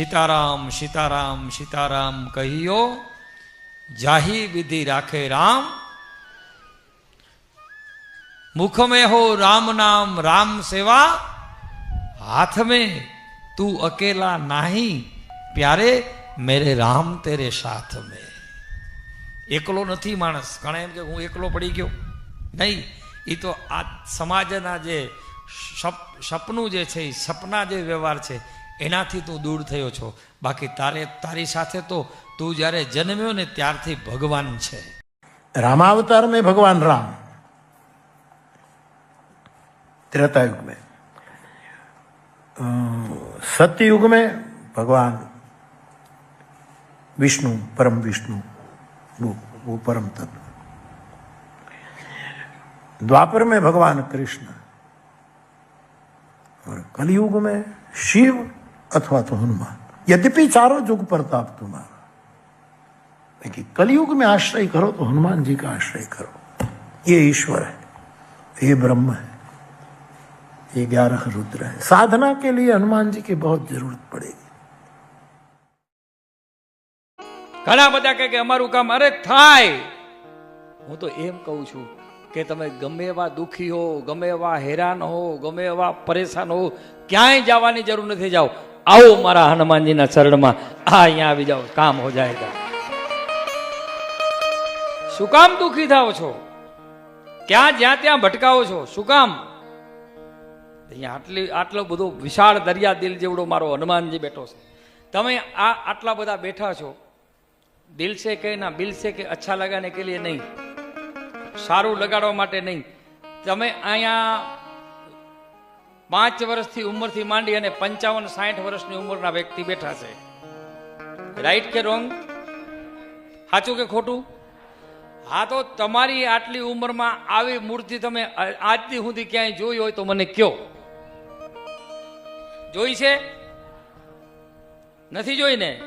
સીતારામ સીતારામ સીતારામ કહીયો જાહી વિધિ રાખે રામ મુખ હો રામ નામ, રામ સેવા હાથ મેં તું અકેલા નહીં, પ્યારે મેરે રામ તેરે સાથ મેં એકલો નથી માણસ. ઘણા એમ કે હું એકલો પડી ગયો. નહીં એ તો આ સમાજના જે સપનું જે છે સપના જે વ્યવહાર છે એનાથી તું દૂર થયો છો બાકી તારે તારી સાથે તો તું જ્યારે જન્મ્યો ને ત્યારથી ભગવાન છે रामावतार में भगवान राम त्रेता युग में अ, सत्य युग में भगवान विष्णु परम विष्णु वो वो परम तत्व द्वापर में भगवान कृष्ण और कलयुग में शिव अथवा तो हनुमान यद्यपि चारों युग प्रताप तुम्हारा लेकिन कलयुग में आश्रय करो तो हनुमान जी का आश्रय करो ये ईश्वर है ये ब्रह्म है ये ग्यारह रुद्र है साधना के लिए हनुमान जी की बहुत जरूरत पड़ेगी ઘણા બધા કહે કે અમારું કામ અરે થાય હું તો એમ કહું છું કે તમે ગમે એવા દુખી હો ગમે એવા હેરાન હો ગમે એવા પરેશાન હો ક્યાંય જવાની જરૂર નથી જાઓ આવો મારા હનુમાનજીના શરણમાં આ અહીંયા આવી જાઓ, કામ હો જાય શું કામ દુઃખી થાવ છો? ક્યાં, જ્યાં, ત્યાં ભટકાવો છો? શું કામ? અહીંયા આટલી, આટલો બધો વિશાળ દરિયા દિલ જેવડો મારો હનુમાનજી બેઠો છે. તમે આ આટલા બધા બેઠા છો, દિલ છે કે ના, બિલ છે કે અચ્છા લગાને કે લીએ નહીં? સારું લગાડવા માટે નહીં. તમે અહીંયા પાંચ વર્ષથી ઉંમરથી માંડી અને પંચાવન, સાઠ વર્ષની ઉંમરના વ્યક્તિ બેઠા છે. રાઈટ કે રોંગ સાચું કે ખોટું? હા તો તમારી આટલી ઉંમરમાં આવી મૂર્તિ તમે આજથી સુધી ક્યાંય જોઈ હોય તો મને કયો. જોઈ છે? નથી જોઈ ને